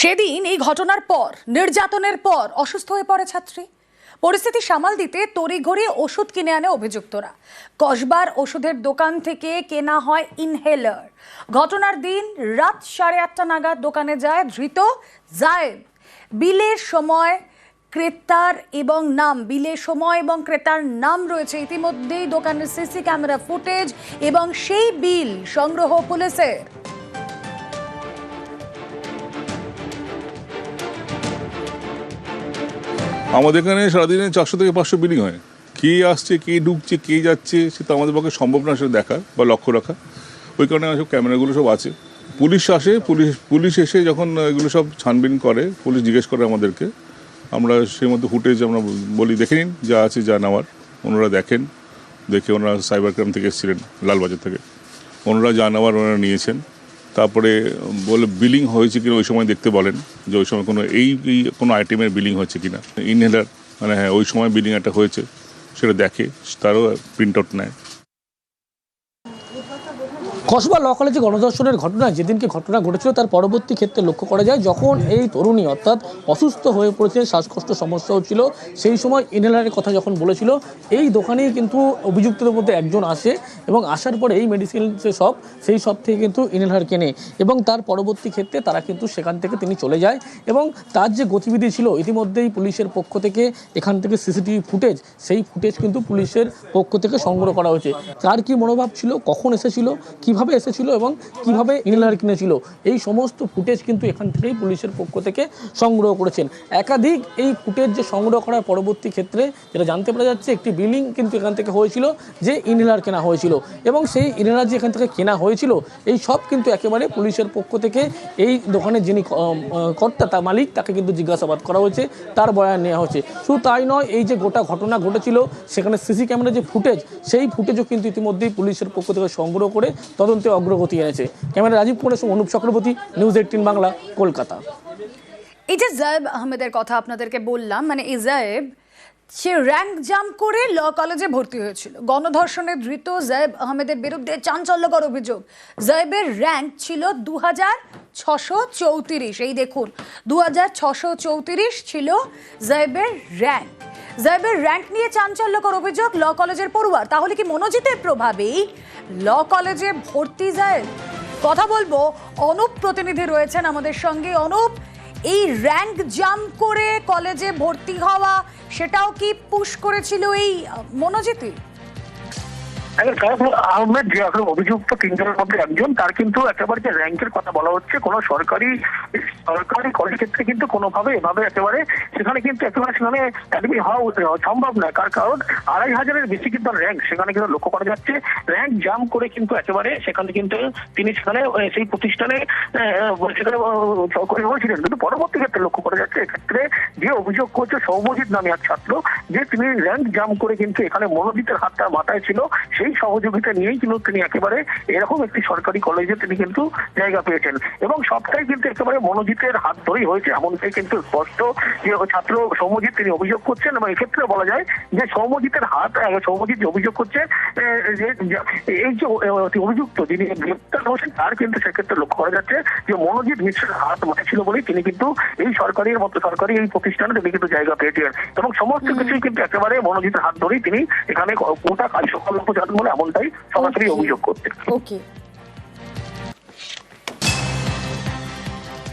সেদিন এই ঘটনার পর, নির্যাতনের পর অসুস্থ হয়ে পড়ে ছাত্রী। পরিস্থিতি সামাল দিতে তড়িঘড়ি ওষুধ কিনে আনে অভিযুক্তরা। কসবার ওষুধের দোকান থেকে কেনা হয় ইনহেলার ঘটনার দিন রাত সাড়ে আটটা নাগাদ দোকানে যায় ধৃত জায়েদ। বিলের সময় ক্রেতার এবং নাম, বিলের সময় এবং ক্রেতার নাম রয়েছে। ইতিমধ্যেই দোকানের সিসি ক্যামেরা ফুটেজ এবং সেই বিল সংগ্রহ পুলিশের। আমাদের এখানে সারাদিনে চারশো থেকে পাঁচশো বিলিং হয়। কে আসছে, কে ঢুকছে, কে যাচ্ছে সেটা আমাদের পক্ষে সম্ভব না সেটা দেখা বা লক্ষ্য রাখা। ওই কারণে সব ক্যামেরাগুলো সব আছে। পুলিশ আসে, পুলিশ পুলিশ এসে যখন এগুলো সব ছানবিন করে, পুলিশ জিজ্ঞেস করে আমাদেরকে। আমরা সেই মতো ফুটেজ আমরা বলি, দেখে নিন যা আছে, যা নেওয়ার। ওনারা দেখেন, দেখে ওনারা সাইবার ক্রাইম থেকে এসেছিলেন, লালবাজার থেকে। ওনারা যা নেওয়ার ওনারা নিয়েছেন। তারপরে বলে বিলিং হয়েছে কিনা ওই সময় দেখতে বলেন, যে ওই সময় কোনো এই কোনো আইটেমের বিলিং হয়েছে কিনা। ইনহেলার মানে হ্যাঁ ওই সময় বিলিং একটা হয়েছে, সেটা দেখে, তারও প্রিন্ট আউট নেয়। কসবা ল কলেজে গণধর্ষণের ঘটনায় যেদিনকে ঘটনা ঘটেছিল তার পরবর্তী ক্ষেত্রে লক্ষ্য করা যায়, যখন এই তরুণী অর্থাৎ অসুস্থ হয়ে পড়েছে শ্বাসকষ্ট সমস্যা হচ্ছিল সেই সময় ইনহেলারের কথা যখন বলেছিল, এই দোকানেই কিন্তু অভিযুক্তদের মধ্যে একজন আসে এবং আসার পরে এই মেডিসিন যে সব, সেই সব থেকে কিন্তু ইনহেলার কেনে এবং তার পরবর্তী ক্ষেত্রে তারা কিন্তু সেখান থেকে তিনি চলে যায় এবং তার যে গতিবিধি ছিল, ইতিমধ্যেই পুলিশের পক্ষ থেকে এখান থেকে সিসিটিভি ফুটেজ, সেই ফুটেজ কিন্তু পুলিশের পক্ষ থেকে সংগ্রহ করা হয়েছে। তার কি মনোভাব ছিল? কখন এসেছিল? কীভাবে এসেছিল এবং কীভাবে ইনহেলার কিনেছিল, এই সমস্ত ফুটেজ কিন্তু এখান থেকেই পুলিশের পক্ষ থেকে সংগ্রহ করেছেন। একাধিক এই ফুটেজ যে সংগ্রহ করার পরবর্তী ক্ষেত্রে যেটা জানতে পারা যাচ্ছে, একটি বিলিং কিন্তু এখান থেকে হয়েছিল যে ইনহেলার কেনা হয়েছিল এবং সেই ইনহেলার যে এখান থেকে কেনা হয়েছিল, এই সব কিন্তু একেবারে পুলিশের পক্ষ থেকে এই দোকানের যিনি কর্তা, তার মালিক, তাকে কিন্তু জিজ্ঞাসাবাদ করা হয়েছে, তার বয়ান নেওয়া হয়েছে। শুধু তাই নয়, এই যে গোটা ঘটনা ঘটেছিল, সেখানে সিসি ক্যামেরা যে ফুটেজ সেই ফুটেজও কিন্তু ইতিমধ্যেই পুলিশের পক্ষ থেকে সংগ্রহ করে তদন্তে অগ্রগতি এনেছে। ক্যামেরা রাজীব কুমারের সঙ্গে অনুপ চক্রবর্তী, নিউজ এইটিন বাংলা, কলকাতা। এই যে জায়েব আহমেদের কথা আপনাদেরকে বললাম মানে এই জায়েব, সে র্যাঙ্ক জাম্প করে ল কলেজে ভর্তি হয়েছিল। গণধর্ষণে ধৃত জায়েব আহমেদের বিরুদ্ধে চাঞ্চল্যকর অভিযোগ। জায়েবের র্যাঙ্ক ছিল দু হাজার ছশো চৌত্রিশ। এই দেখুন দু হাজার ছশো চৌত্রিশ ছিল জায়েবের র্যাঙ্ক জায়েবের র্যাঙ্ক নিয়ে চাঞ্চল্যকর অভিযোগ ল কলেজের পড়ুয়া তাহলে কি মনোজিতের প্রভাবেই? ল কলেজে ভর্তি যায় কথা বলব? অনুপ প্রতিনিধি রয়েছেন আমাদের সঙ্গে। অনুপ, এই র্যাঙ্ক জাম্প করে কলেজে ভর্তি হওয়া, সেটাও কি পুশ করেছিল এই কারাফুল আহমেদ যে অভিযুক্ত তিনজনের মধ্যে একজন তার কিন্তু একেবারে যে র্যাঙ্কের কথা বলা হচ্ছে কোনো সরকারি সরকারি কলেজ ক্ষেত্রে কিন্তু কোনোভাবে এভাবে একেবারে সেখানে কিন্তু একেবারে সেখানে অ্যাডমিট হওয়া সম্ভব কারণ আড়াই হাজারের বেশি কিন্তু র্যাঙ্ক সেখানে কিন্তু লক্ষ্য করা যাচ্ছে। র্যাঙ্ক জাম করে কিন্তু একেবারে সেখানে কিন্তু তিনি সেখানে সেই প্রতিষ্ঠানে সেখানে আহ, করে হয়েছিলেন কিন্তু পরবর্তী ক্ষেত্রে লক্ষ্য করা যাচ্ছে এক্ষেত্রে যে অভিযোগ করছে সৌমজিৎ নামে এক ছাত্র যে তিনি র্যাঙ্ক জাম করে কিন্তু এখানে মনোজিতের হাতটা মাথায় ছিল সেই সহযোগিতা নিয়েই কিন্তু তিনি একেবারে এরকম একটি সরকারি কলেজে তিনি কিন্তু জায়গা পেয়েছেন। এবং সবটাই কিন্তু একেবারে মনোজিতের হাত ধরেই হয়েছে এমনটাই কিন্তু স্পষ্ট যে ছাত্র সৌমজিৎ তিনি অভিযোগ করছেন এবং এক্ষেত্রে বলা যায় যে সৌমজিতের হাত সৌমজিৎ যে অভিযোগ করছে যে এই যে অভিযুক্ত যিনি গ্রেপ্তার হয়েছেন তার কিন্তু সেক্ষেত্রে লক্ষ্য করা যাচ্ছে যে মনোজিৎ মিশ্রের হাত মাথায় ছিল বলেই তিনি কিন্তু এই সরকারের মতো সরকারি এই প্রতিষ্ঠানে তিনি কিন্তু জায়গা পেয়েছেন। এবং সমস্ত কিছুই কিন্তু একেবারে মনোজিতের হাত ধরেই তিনি এখানে গোটা কাজ সকল জানেন বলে এমনটাই সরাসরি অভিযোগ করতে ওকে